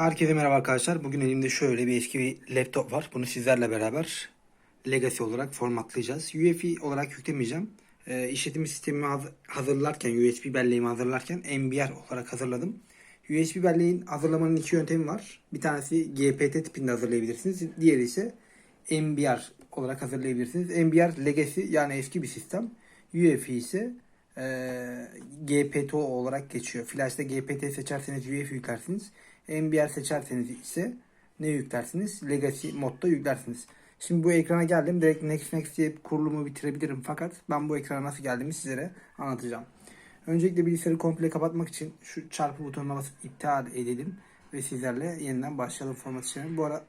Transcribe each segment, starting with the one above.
Herkese merhaba arkadaşlar. Bugün elimde şöyle bir eski bir laptop var. Bunu sizlerle beraber Legacy olarak formatlayacağız. UEFI olarak yüklemeyeceğim. Ee, işletim sistemimi haz- hazırlarken, USB belleğimi hazırlarken MBR olarak hazırladım. USB belleğin hazırlamanın iki yöntemi var. Bir tanesi GPT tipinde hazırlayabilirsiniz. Diğeri ise MBR olarak hazırlayabilirsiniz. MBR Legacy yani eski bir sistem. UEFI ise e, GPTO olarak geçiyor. Flash'ta GPT seçerseniz UEFI yüklersiniz. MBR seçerseniz ise ne yüklersiniz? Legacy modda yüklersiniz. Şimdi bu ekrana geldim. Direkt next next diye kurulumu bitirebilirim. Fakat ben bu ekrana nasıl geldiğimi sizlere anlatacağım. Öncelikle bilgisayarı komple kapatmak için şu çarpı butonuna basıp iptal edelim. Ve sizlerle yeniden başlayalım format işlemine. Bu ara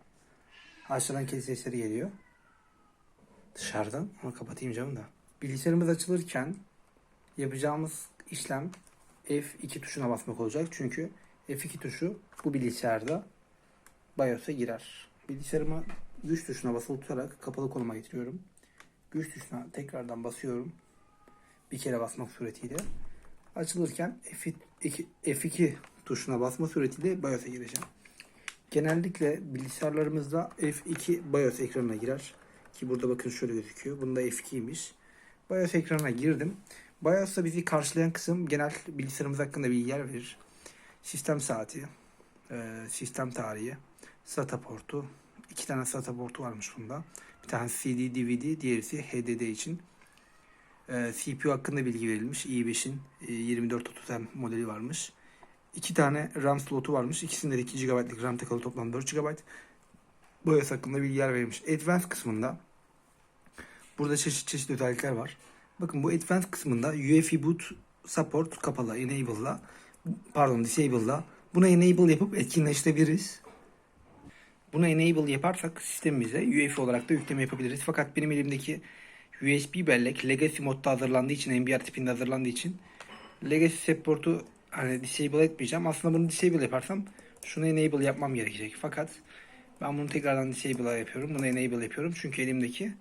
aşağıdan kedi sesleri geliyor. Dışarıdan ama kapatayım camı da. Bilgisayarımız açılırken yapacağımız işlem F2 tuşuna basmak olacak. Çünkü F2 tuşu bu bilgisayarda BIOS'a girer. Bilgisayarıma güç tuşuna basılı tutarak kapalı konuma getiriyorum. Güç tuşuna tekrardan basıyorum. Bir kere basmak suretiyle. Açılırken F2, F2 tuşuna basma suretiyle BIOS'a gireceğim. Genellikle bilgisayarlarımızda F2 BIOS ekranına girer. Ki burada bakın şöyle gözüküyor. Bunda F2'ymiş. BIOS ekranına girdim. BIOS'ta bizi karşılayan kısım genel bilgisayarımız hakkında bilgiler verir. Sistem saati, e, sistem tarihi, SATA portu. iki tane SATA portu varmış bunda. Bir tane CD, DVD, diğerisi HDD için. E, CPU hakkında bilgi verilmiş. i5'in e, 2430M modeli varmış. İki tane RAM slotu varmış. İkisinde de 2 GB'lık RAM takalı toplam 4 GB. BIOS hakkında bilgiler verilmiş. Advanced kısmında burada çeşit çeşit özellikler var. Bakın bu Advanced kısmında UEFI boot support kapalı enable'la pardon disable'la buna enable yapıp etkinleştirebiliriz. Buna enable yaparsak sistemimize UEFI olarak da yükleme yapabiliriz. Fakat benim elimdeki USB bellek Legacy modda hazırlandığı için, MBR tipinde hazırlandığı için Legacy support'u hani disable etmeyeceğim. Aslında bunu disable yaparsam şunu enable yapmam gerekecek. Fakat ben bunu tekrardan disable yapıyorum. Bunu enable yapıyorum. Çünkü elimdeki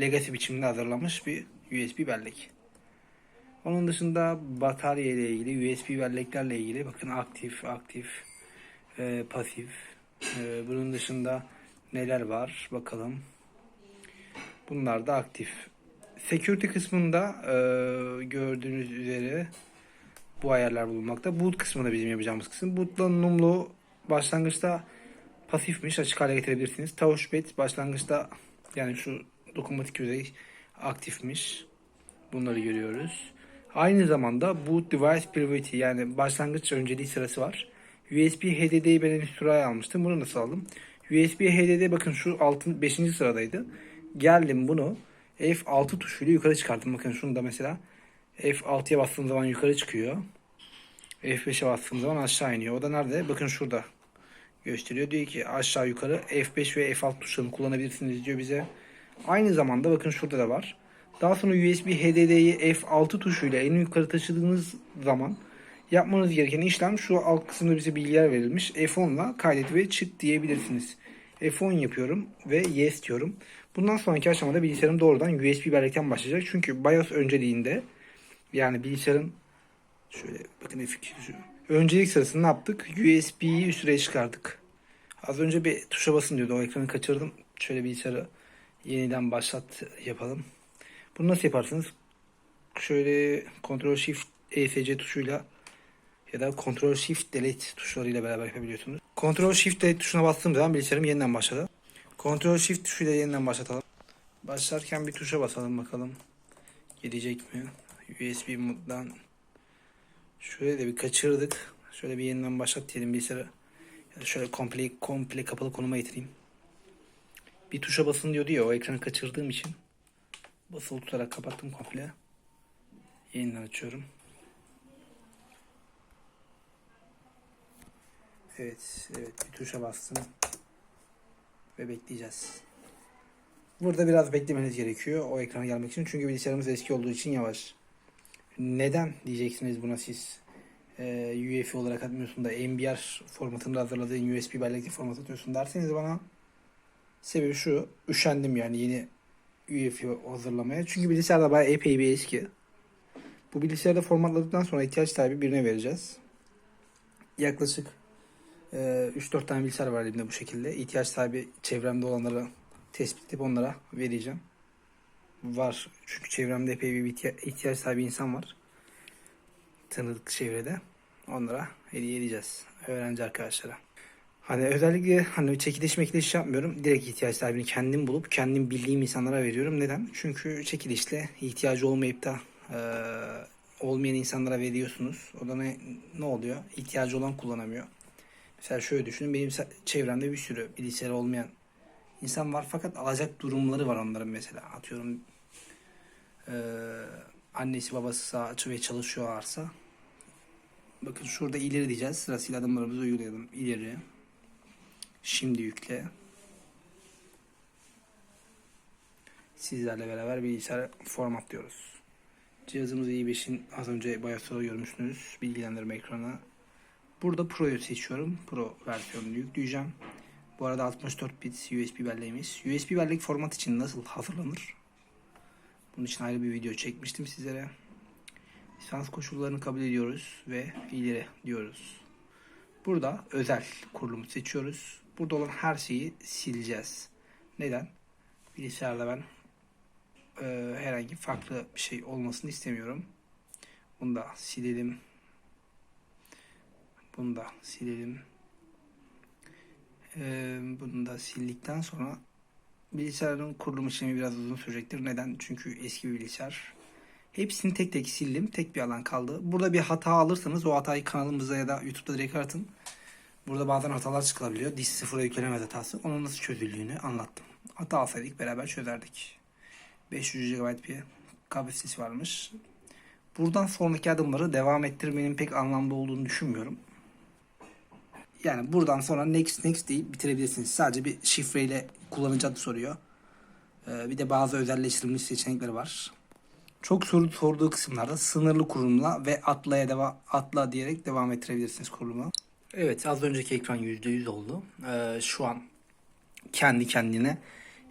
Legacy biçiminde hazırlanmış bir USB bellek. Onun dışında batarya ile ilgili, USB belleklerle ilgili bakın aktif, aktif, e, pasif. E, bunun dışında neler var bakalım. Bunlar da aktif. Security kısmında e, gördüğünüz üzere bu ayarlar bulunmakta. Boot kısmı da bizim yapacağımız kısım. Boot'la numlu başlangıçta pasifmiş. Açık hale getirebilirsiniz. Touchpad başlangıçta yani şu dokunmatik yüzey aktifmiş. Bunları görüyoruz. Aynı zamanda boot device priority yani başlangıç önceliği sırası var. USB HDD'yi ben en üst sıraya almıştım. Bunu nasıl aldım? USB HDD bakın şu altın 5. sıradaydı. Geldim bunu F6 tuşuyla yukarı çıkarttım. Bakın şunu da mesela F6'ya bastığım zaman yukarı çıkıyor. F5'e bastığım zaman aşağı iniyor. O da nerede? Bakın şurada gösteriyor. Diyor ki aşağı yukarı F5 ve F6 tuşlarını kullanabilirsiniz diyor bize. Aynı zamanda bakın şurada da var. Daha sonra USB HDD'yi F6 tuşuyla en yukarı taşıdığınız zaman yapmanız gereken işlem şu alt kısımda bize bilgiler verilmiş. F10 ile kaydet ve çık diyebilirsiniz. F10 yapıyorum ve yes diyorum. Bundan sonraki aşamada bilgisayarım doğrudan USB bellekten başlayacak. Çünkü BIOS önceliğinde yani bilgisayarın şöyle bakın F2 tuşu. Öncelik sırasında ne yaptık? USB'yi üst sıraya çıkardık. Az önce bir tuşa basın diyordu. O ekranı kaçırdım. Şöyle bilgisayarı yeniden başlat yapalım. Bunu nasıl yaparsınız? Şöyle Ctrl Shift ESC tuşuyla ya da Ctrl Shift Delete tuşlarıyla beraber yapabiliyorsunuz. Ctrl Shift Delete tuşuna bastığım zaman bilgisayarım yeniden başladı. Ctrl Shift tuşuyla yeniden başlatalım. Başlarken bir tuşa basalım bakalım. Gelecek mi? USB moddan şöyle de bir kaçırdık. Şöyle bir yeniden başlat diyelim bilgisayarı. Ya da şöyle komple komple kapalı konuma getireyim. Bir tuşa basın diyordu ya o ekranı kaçırdığım için basılı tutarak kapattım komple. Yeniden açıyorum. Evet, evet bir tuşa bastım. Ve bekleyeceğiz. Burada biraz beklemeniz gerekiyor o ekrana gelmek için. Çünkü bilgisayarımız eski olduğu için yavaş. Neden diyeceksiniz buna siz? Ee, UEFI olarak atmıyorsun da MBR formatında hazırladığın USB bellekli format atıyorsun derseniz bana sebebi şu. Üşendim yani yeni UEFI hazırlamaya. Çünkü bilgisayarda bayağı epey bir eski. Bu bilgisayarda formatladıktan sonra ihtiyaç sahibi birine vereceğiz. Yaklaşık Ee, 3-4 tane bilgisayar var elimde bu şekilde. İhtiyaç sahibi çevremde olanları tespit edip onlara vereceğim. Var. Çünkü çevremde epey bir ihtiya- ihtiyaç sahibi insan var. Tanıdık çevrede. Onlara hediye edeceğiz. Öğrenci arkadaşlara. Hani özellikle hani çekiliş mekiliş yapmıyorum. Direkt ihtiyaç sahibini kendim bulup kendim bildiğim insanlara veriyorum. Neden? Çünkü çekilişle ihtiyacı olmayıp da eee, olmayan insanlara veriyorsunuz. O da ne, ne oluyor? İhtiyacı olan kullanamıyor. Mesela şöyle düşünün. Benim çevremde bir sürü bilgisayarı olmayan insan var. Fakat alacak durumları var onların mesela. Atıyorum eee, annesi babası açı ve çalışıyorlarsa Bakın şurada ileri diyeceğiz. Sırasıyla adımlarımızı uygulayalım. İleri. Şimdi yükle. Sizlerle beraber bilgisayar formatlıyoruz. Cihazımız i5'in az önce BIOS'u görmüşsünüz. Bilgilendirme ekranı. Burada Pro'yu seçiyorum. Pro versiyonunu yükleyeceğim. Bu arada 64 bit USB belleğimiz. USB bellek format için nasıl hazırlanır? Bunun için ayrı bir video çekmiştim sizlere. Lisans koşullarını kabul ediyoruz ve ileri diyoruz. Burada özel kurulumu seçiyoruz. Burada olan her şeyi sileceğiz. Neden? Bilgisayarda ben e, herhangi farklı bir şey olmasını istemiyorum. Bunu da silelim. Bunu da silelim. E, bunu da sildikten sonra bilgisayarın kurulum işlemi biraz uzun sürecektir. Neden? Çünkü eski bir bilgisayar. Hepsini tek tek sildim. Tek bir alan kaldı. Burada bir hata alırsanız o hatayı kanalımıza ya da YouTube'da direkt atın. Burada bazen hatalar çıkabiliyor. Disk sıfıra yüklenemez hatası. Onun nasıl çözüldüğünü anlattım. Hata alsaydık beraber çözerdik. 500 GB bir kapasitesi varmış. Buradan sonraki adımları devam ettirmenin pek anlamlı olduğunu düşünmüyorum. Yani buradan sonra next next deyip bitirebilirsiniz. Sadece bir şifreyle kullanıcı adı soruyor. Ee, bir de bazı özelleştirilmiş seçenekleri var. Çok soru sorduğu kısımlarda sınırlı kurulumla ve atlaya deva atla diyerek devam ettirebilirsiniz kurulumu. Evet az önceki ekran %100 oldu. Ee, şu an kendi kendine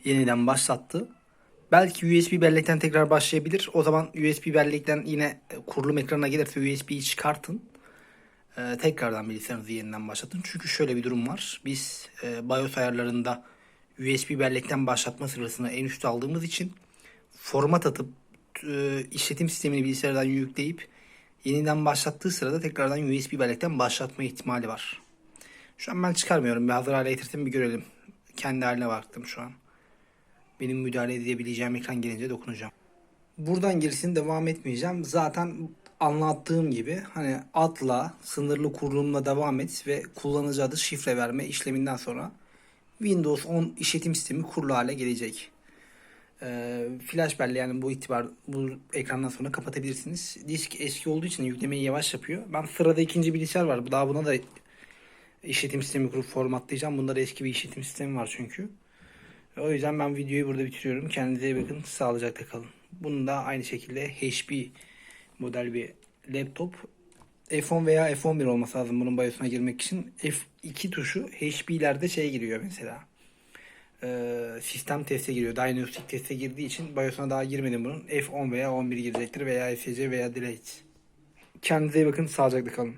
yeniden başlattı. Belki USB bellekten tekrar başlayabilir. O zaman USB bellekten yine kurulum ekranına gelirse USB'yi çıkartın. Ee, tekrardan bilgisayarınızı yeniden başlatın. Çünkü şöyle bir durum var. Biz e, BIOS ayarlarında USB bellekten başlatma sırasını en üste aldığımız için format atıp e, işletim sistemini bilgisayardan yükleyip yeniden başlattığı sırada tekrardan USB bellekten başlatma ihtimali var. Şu an ben çıkarmıyorum. Bir hazır hale getirdim bir görelim. Kendi haline baktım şu an. Benim müdahale edebileceğim ekran gelince dokunacağım. Buradan gerisini devam etmeyeceğim. Zaten anlattığım gibi hani atla, sınırlı kurulumla devam et ve kullanıcı adı şifre verme işleminden sonra Windows 10 işletim sistemi kurulu hale gelecek. Ee, flash belleği yani bu itibar bu ekrandan sonra kapatabilirsiniz. Disk eski olduğu için yüklemeyi yavaş yapıyor. Ben sırada ikinci bilgisayar var. Daha buna da işletim sistemi kurup formatlayacağım. Bunda da eski bir işletim sistemi var çünkü. O yüzden ben videoyu burada bitiriyorum. Kendinize iyi bakın. Sağlıcakla kalın. Bunun da aynı şekilde HP model bir laptop. F10 veya F11 olması lazım bunun BIOS'una girmek için. F2 tuşu HP'lerde şey giriyor mesela. Ee, sistem teste giriyor. Diagnostic teste girdiği için BIOS'una daha girmedim bunun. F10 veya 11 girecektir veya FSC veya Delete. Kendinize iyi bakın. Sağlıcakla kalın.